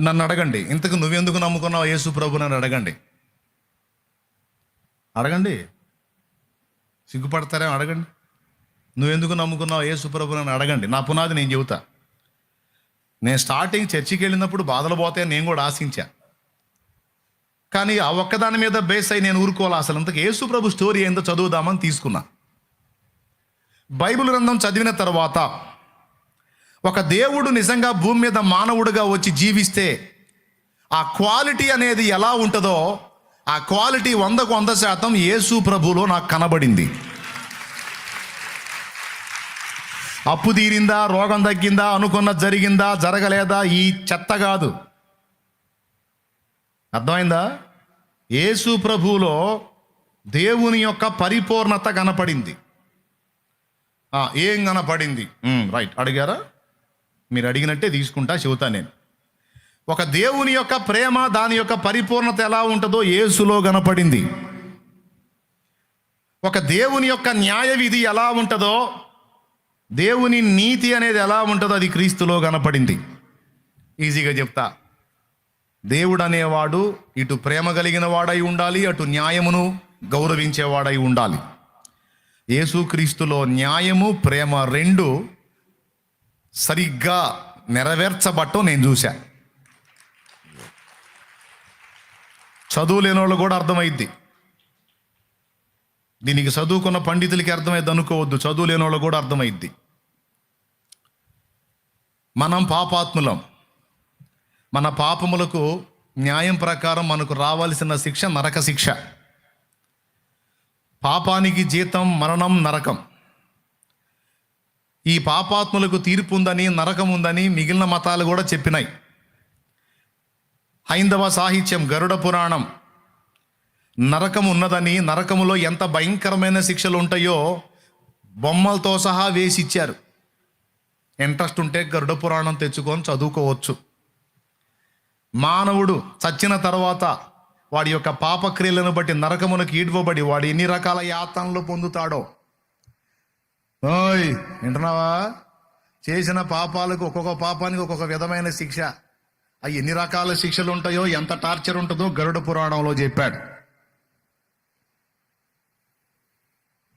నన్ను అడగండి. ఇంతకు నువ్వెందుకు నమ్ముకున్నావు? యేసు ప్రభు నన్ను అడగండి. అడగండి. సిగ్గుపడతారేమో అడగండి. నువ్వెందుకు నమ్ముకున్నావు? యేసు ప్రభు నన్ను అడగండి. నా పునాది నేను చెబుతా. నేను స్టార్టింగ్ చర్చికి వెళ్ళినప్పుడు బాధలు పోతాయని నేను కూడా ఆశించా. కానీ ఆ ఒక్కదాని మీద బేస్ అయి నేను ఊరుకోవాలి? అసలు అంతకు యేసు ప్రభు స్టోరీ ఏందో చదువుదామని తీసుకున్నా. బైబిల్ గ్రంథం చదివిన తర్వాత ఒక దేవుడు నిజంగా భూమి మీద మానవుడిగా వచ్చి జీవిస్తే ఆ క్వాలిటీ అనేది ఎలా ఉంటుందో ఆ క్వాలిటీ వందకు వంద శాతం యేసు ప్రభులో నాకు కనబడింది. అప్పు తీరిందా రోగం తగ్గిందా అనుకున్న జరిగిందా జరగలేదా ఈ చెత్త కాదు. అర్థమైందా? యేసు ప్రభువులో దేవుని యొక్క పరిపూర్ణత కనపడింది. ఏం కనపడింది? రైట్ అడిగారా? మీరు అడిగినట్టే తీసుకుంటా చెబుతా నేను. ఒక దేవుని యొక్క ప్రేమ దాని యొక్క పరిపూర్ణత ఎలా ఉంటుందో యేసులో కనపడింది. ఒక దేవుని యొక్క న్యాయ విధి ఎలా ఉంటుందో దేవుని నీతి అనేది ఎలా ఉంటుందో అది క్రీస్తులో కనపడింది. ఈజీగా చెప్తా. దేవుడు అనేవాడు ఇటు ప్రేమ కలిగిన వాడై ఉండాలి అటు న్యాయమును గౌరవించేవాడై ఉండాలి. యేసుక్రీస్తులో న్యాయము ప్రేమ రెండు సరిగ్గా నెరవేర్చబట్టం నేను చూశా. చదువు లేని వాళ్ళు కూడా అర్థమైద్ది. దీనికి చదువుకున్న పండితులకి అర్థమైద్ది అనుకోవద్దు. చదువు లేని వాళ్ళు కూడా అర్థమైద్ది. మనం పాపాత్ములం. మన పాపములకు న్యాయం ప్రకారం మనకు రావాల్సిన శిక్ష నరక శిక్ష. పాపానికి జీతం మరణం నరకం. ఈ పాపాత్ములకు తీర్పు ఉందని నరకం ఉందని మిగిలిన మతాలు కూడా చెప్పినాయి. హైందవ సాహిత్యం గరుడ పురాణం. నరకం ఉన్నదని నరకములో ఎంత భయంకరమైన శిక్షలు ఉంటాయో బొమ్మలతో సహా వేసి ఇచ్చారు ఇంట్రెస్ట్ ఉంటే గరుడ పురాణం తెచ్చుకొని చదువుకోవచ్చు. మానవుడు చచ్చిన తర్వాత వాడి యొక్క పాపక్రియలను బట్టి నరకమునకు ఈడ్వబడి వాడు ఎన్ని రకాల యాతనలు పొందుతాడో ఓయ్ వింటున్నావా? చేసిన పాపాలకు ఒక్కొక్క పాపానికి ఒక్కొక్క విధమైన శిక్ష. అవి ఎన్ని రకాల శిక్షలు ఉంటాయో ఎంత టార్చర్ ఉంటుందో గరుడ పురాణంలో చెప్పాడు.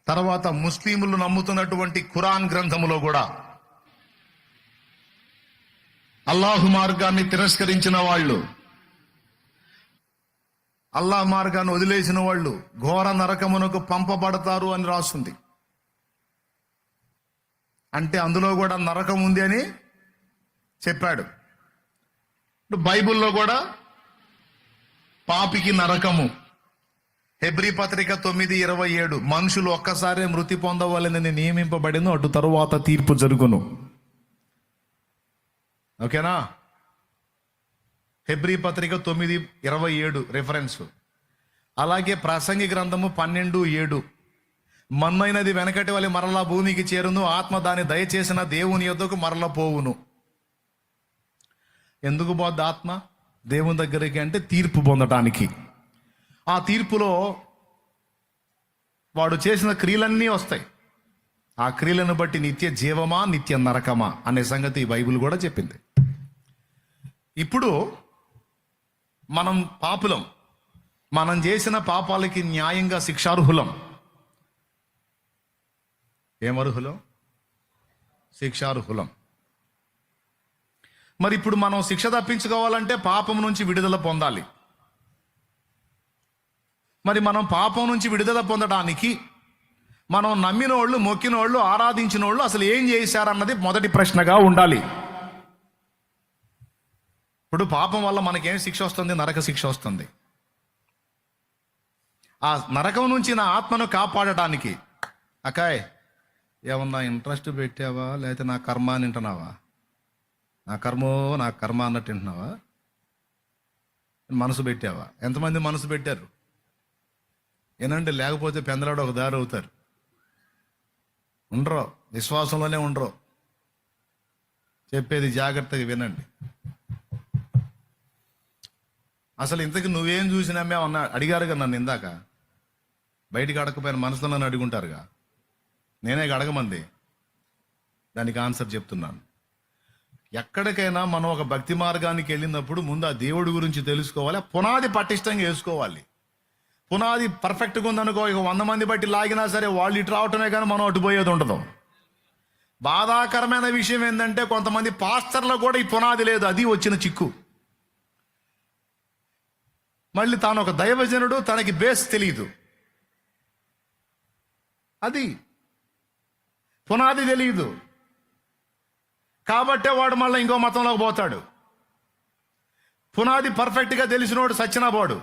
తర్వాత ముస్లింలు నమ్ముతున్నటువంటి ఖురాన్ గ్రంథములో కూడా అల్లాహు మార్గాన్ని తిరస్కరించిన వాళ్ళు అల్లాహ్ మార్గాన్ని వదిలేసిన వాళ్ళు ఘోర నరకమునకు పంపబడతారు అని రాస్తుంది అంటే అందులో కూడా నరకం ఉంది అని చెప్పాడు. ఇప్పుడు బైబిల్లో కూడా పాపికి నరకము. హెబ్రి పత్రిక తొమ్మిది ఇరవై ఏడు మనుషులు ఒక్కసారే మృతి పొందవాలని నియమింపబడిను అటు తరువాత తీర్పు జరుగును. ఓకేనా? హెబ్రి పత్రిక తొమ్మిది ఇరవై ఏడు రిఫరెన్స్ అలాగే ప్రసంగి గ్రంథము పన్నెండు ఏడు. మన్నైనది వెనకటి వల్ల మరలా భూమికి చేరును. ఆత్మ దాన్ని దయచేసిన దేవుని యొద్దకు మరల పోవును. ఎందుకు పోద్ది ఆత్మ? దేవుని దగ్గరికి అంటే తీర్పు పొందటానికి. ఆ తీర్పులో వాడు చేసిన క్రియలన్నీ వస్తాయి. ఆ క్రియలను బట్టి నిత్య జీవమా నిత్య నరకమా అనే సంగతి బైబిల్ కూడా చెప్పింది. ఇప్పుడు మనం పాపులం. మనం చేసిన పాపాలకి న్యాయంగా శిక్షార్హులం. ఏమర్హులం? శిక్షార్హులం. మరి ఇప్పుడు మనం శిక్ష తప్పించుకోవాలంటే పాపం నుంచి విడుదల పొందాలి. మరి మనం పాపం నుంచి విడుదల పొందడానికి మనం నమ్మినోళ్ళు మొక్కినోళ్ళు ఆరాధించినోళ్ళు వాళ్ళు ఆరాధించిన వాళ్ళు అసలు ఏం చేశారన్నది మొదటి ప్రశ్నగా ఉండాలి. ఇప్పుడు పాపం వల్ల మనకేం శిక్ష వస్తుంది? నరక శిక్ష వస్తుంది. ఆ నరకం నుంచి నా ఆత్మను కాపాడటానికి అకాయ్ ఏమన్నా ఇంట్రెస్ట్ పెట్టావా? లేకపోతే నా కర్మ అని వింటున్నావా? నా కర్మో నా కర్మ అన్నట్టు వింటున్నావా? మనసు పెట్టావా? ఎంతమంది మనసు పెట్టారు? ఏనంటే లేకపోతే పెందలాడు ఒక దారి అవుతారు. ఉండరు. విశ్వాసంలోనే ఉండరు. చెప్పేది జాగ్రత్తగా వినండి. అసలు ఇంతకు నువ్వేం చూసినామే అన్నా అడిగారుగా నన్ను ఇందాక? బయటికి అడగకపోయిన మనసులో నన్ను అడుగుంటారుగా? నేనే అడగమంది. దానికి ఆన్సర్ చెప్తున్నాను. ఎక్కడికైనా మనం ఒక భక్తి మార్గానికి వెళ్ళినప్పుడు ముందు ఆ దేవుడి గురించి తెలుసుకోవాలి పునాది పటిష్టంగా వేసుకోవాలి. పునాది పర్ఫెక్ట్గా ఉందనుకో ఇక వంద మంది బట్టి లాగినా సరే వాళ్ళు ఇటు రావటమే కానీ మనం అటు పోయేది ఉండదు. బాధాకరమైన విషయం ఏంటంటే కొంతమంది పాస్టర్లో కూడా ఈ పునాది లేదు అది వచ్చిన చిక్కు. మళ్ళీ తాను ఒక దైవజనుడు తనకి బేస్ తెలియదు అది పునాది తెలియదు కాబట్టే వాడు మళ్ళీ ఇంకో మతంలోకి పోతాడు. పునాది పర్ఫెక్ట్గా తెలిసినోడు సచ్చినవాడు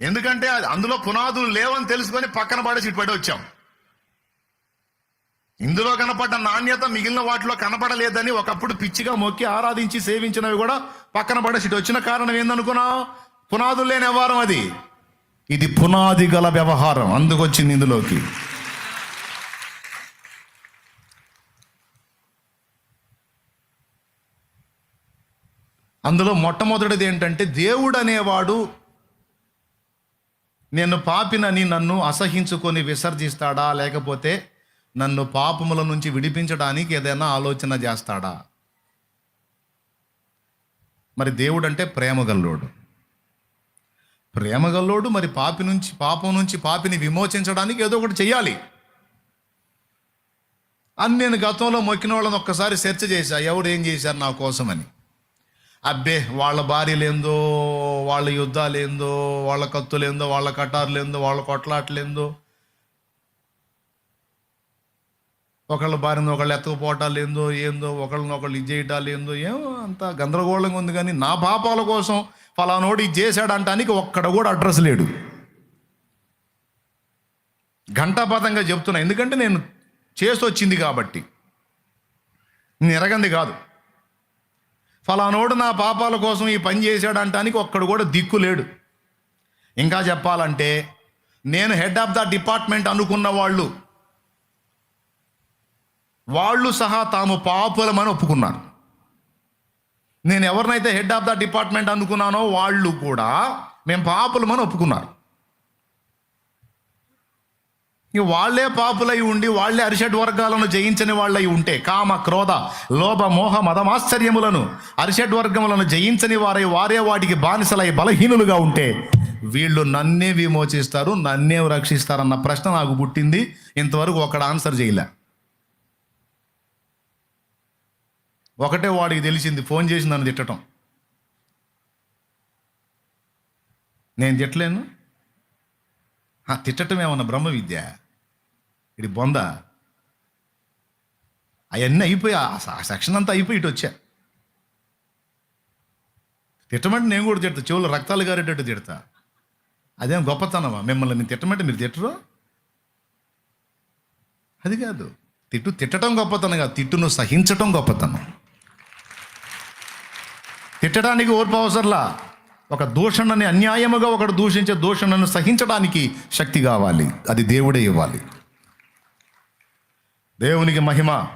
ఎందుకంటే అది అందులో పునాదులు లేవని తెలుసుకొని పక్కన పడేసి ఇటు పడి వచ్చాం. ఇందులో కనపడ్డ నాణ్యత మిగిలిన వాటిలో కనపడలేదని ఒకప్పుడు పిచ్చిగా మొక్కి ఆరాధించి సేవించినవి కూడా పక్కన పడేసి ఇటు వచ్చిన కారణం ఏందనుకున్నావు? పునాదులు లేని వ్యవహారం అది. ఇది పునాది గల వ్యవహారం. అందుకొచ్చింది ఇందులోకి. అందులో మొట్టమొదటిది ఏంటంటే దేవుడు అనేవాడు నేను పాపినని నన్ను అసహించుకొని విసర్జిస్తాడా? లేకపోతే నన్ను పాపముల నుంచి విడిపించడానికి ఏదైనా ఆలోచన చేస్తాడా? మరి దేవుడు అంటే ప్రేమగల్లోడు. ప్రేమగల్లోడు మరి పాపి నుంచి పాపం నుంచి పాపిని విమోచించడానికి ఏదో ఒకటి చెయ్యాలి. అని నేను గతంలో మొక్కిన వాళ్ళని ఒక్కసారి సెర్చ్ చేశా. ఎవరు ఏం చేశారు నా కోసమని. అబ్బే వాళ్ళ భార్యలేందో వాళ్ళ యుద్ధాలేందో వాళ్ళ కత్తులేందో వాళ్ళ కటార్లేందో వాళ్ళ కొట్లాట్లేందో ఒకళ్ళ భార్యను ఒకళ్ళు ఎత్తకపోవటాలు ఏందో ఏందో ఒకళ్ళని ఒకళ్ళు ఇది చేయటాలు ఏందో ఏమో అంత గందరగోళంగా ఉంది కానీ నా పాపాల కోసం ఫలానోడు ఇది చేశాడంటానికి ఒక్కడ కూడా అడ్రస్ లేడు. ఘంటాపాతంగా చెప్తున్నా ఎందుకంటే నేను చేసి వచ్చింది కాబట్టి. నేను ఎరగంది కాదు. ఫలానోడు నా పాపాల కోసం ఈ పని చేశాడంటానికి ఒక్కడు కూడా దిక్కు లేడు. ఇంకా చెప్పాలంటే నేను హెడ్ ఆఫ్ ద డిపార్ట్మెంట్ అనుకున్న వాళ్ళు వాళ్ళు సహా తాము పాపులమని ఒప్పుకున్నారు. నేను ఎవరినైతే హెడ్ ఆఫ్ ద డిపార్ట్మెంట్ అనుకున్నానో వాళ్ళు కూడా మేము పాపులమని ఒప్పుకున్నారు. ఇక వాళ్ళే పాపులై ఉండి వాళ్ళే అరిషడ్ వర్గాలను జయించని వాళ్ళై ఉంటే కామ క్రోధ లోభ మోహ మదమాశ్చర్యములను అరిషడ్ వర్గములను జయించని వారై వారే వాటికి బానిసలై బలహీనులుగా ఉంటే వీళ్ళు నన్నే విమోచిస్తారు నన్నే రక్షిస్తారన్న ప్రశ్న నాకు పుట్టింది. ఇంతవరకు ఒకడు ఆన్సర్ చేయలే. ఒకటే వాడికి తెలిసింది ఫోన్ చేసి నన్ను తిట్టడం నేను తిట్టలేను. ఆ, ఏమన్నా బ్రహ్మ విద్య? ఇది బొంద. అవన్నీ అయిపోయి ఆ సెక్షన్ అంతా అయిపోయి ఇటు వచ్చా. తిట్టమంటే నేను కూడా తిడతా చెవులు రక్తాలు గారేటట్టు తిడతా. అదేం గొప్పతనమా? మిమ్మల్ని నేను తిట్టమంటే మీరు తిట్టరు? అది కాదు. తిట్టు తిట్టడం గొప్పతనం కాదు తిట్టును సహించటం గొప్పతనం. తిట్టడానికి ఓర్పు అవసరంలా ఒక దూషణని అన్యాయముగా ఒకడు దూషించే దూషణను సహించడానికి శక్తి కావాలి. అది దేవుడే ఇవ్వాలి. దేవునికి మహిమ.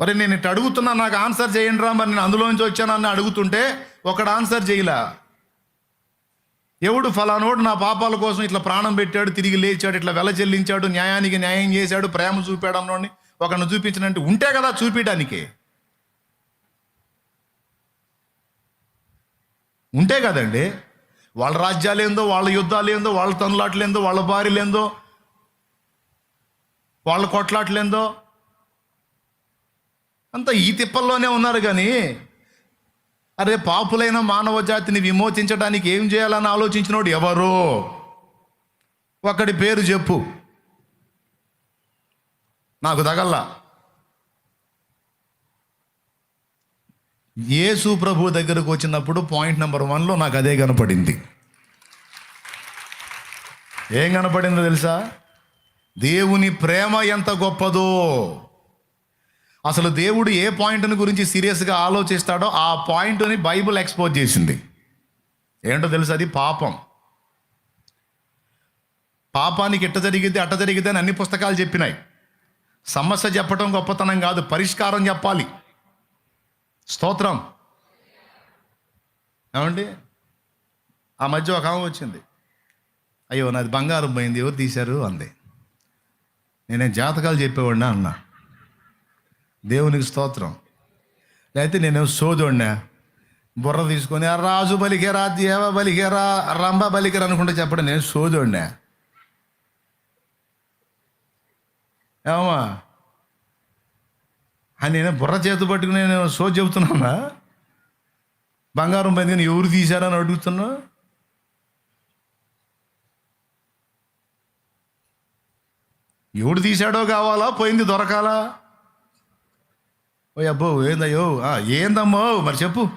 మరి నేను ఇటు అడుగుతున్నా నాకు ఆన్సర్ చేయండి రా మరి నేను అందులోంచి వచ్చానని అడుగుతుంటే ఒకడు ఆన్సర్ చేయలే. ఎవడు ఫలానోడు నా పాపాల కోసం ఇట్లా ప్రాణం పెట్టాడు తిరిగి లేచాడు ఇట్లా వెల చెల్లించాడు న్యాయానికి న్యాయం చేశాడు ప్రేమ చూపాడు అన్నోడిని. ఒకరిని చూపించినంటే ఉంటే కదా చూపించడానికి ఉంటే కదండి వాళ్ళ రాజ్యాలు ఏందో వాళ్ళ యుద్ధాలు ఏందో వాళ్ళ తనులాట్లేందో వాళ్ళ భార్యలేందో వాళ్ళ కొట్లాట్లేందో అంతా ఈ తిప్పల్లోనే ఉన్నారు కానీ అరే పాపులైన మానవ జాతిని విమోచించడానికి ఏం చేయాలని ఆలోచించినోడు ఎవరు? ఒకటి పేరు చెప్పు. నాకు తగల్లా. యేసు ప్రభు దగ్గరకు వచ్చినప్పుడు పాయింట్ నెంబర్ వన్లో నాకు అదే కనపడింది. ఏం కనపడిందో తెలుసా? దేవుని ప్రేమ ఎంత గొప్పదో. అసలు దేవుడు ఏ పాయింట్ని గురించి సీరియస్గా ఆలోచిస్తాడో ఆ పాయింట్ని బైబిల్ ఎక్స్పోజ్ చేసింది. ఏంటో తెలుసు? అది పాపం. పాపానికి ఇట్ట జరిగితే అట్ట జరిగితే అని అన్ని పుస్తకాలు చెప్పినాయి. సమస్య చెప్పడం గొప్పతనం కాదు పరిష్కారం చెప్పాలి. స్తోత్రం. ఏమండి? ఆ మధ్య ఒక ఆమె వచ్చింది. అయ్యో నాది బంగారం పోయింది ఎవరు తీశారు? అంది. నేనే జాతకాలు చెప్పేవాడినా? అన్నా. దేవునికి స్తోత్రం. లేకపోతే నేనే సోదోడినా? బుర్ర తీసుకొని ఆ రాజు బలికేరా దేవ బలికేరా రంభ బలికేరా అనుకుంటే చెప్పడం నేను సోదోడినా? ఏమా అని నేను బుర్ర చేతి పట్టుకుని నేను షో చెబుతున్నానా? బంగారం పందిని ఎవరు తీశారని అడుగుతున్నా? ఎవడు తీశాడో కావాలా? పోయింది దొరకాలా? ఓ అబ్బో ఏందయ్యో? ఏందమ్మో? మరి చెప్పు.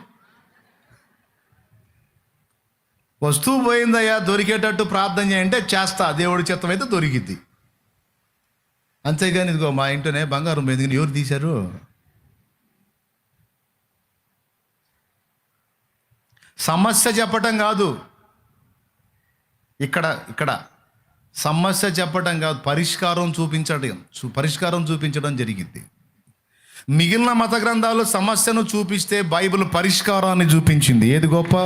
వస్తువు పోయిందయ్యా దొరికేటట్టు ప్రార్థన చేయంటే చేస్తా. దేవుడి చిత్తం అయితే దొరికిద్ది. అంతేగాని ఇదిగో మా ఇంట్లోనే బంగారం పోయింది ఎవరు తీశారు? సమస్య చెప్పటం కాదు. ఇక్కడ ఇక్కడ. సమస్య చెప్పటం కాదు. పరిష్కారం చూపించడం పరిష్కారం చూపించడం జరిగింది. మిగిలిన మత గ్రంథాలు సమస్యను చూపిస్తే బైబిల్ పరిష్కారాన్ని చూపించింది. ఏది గొప్ప?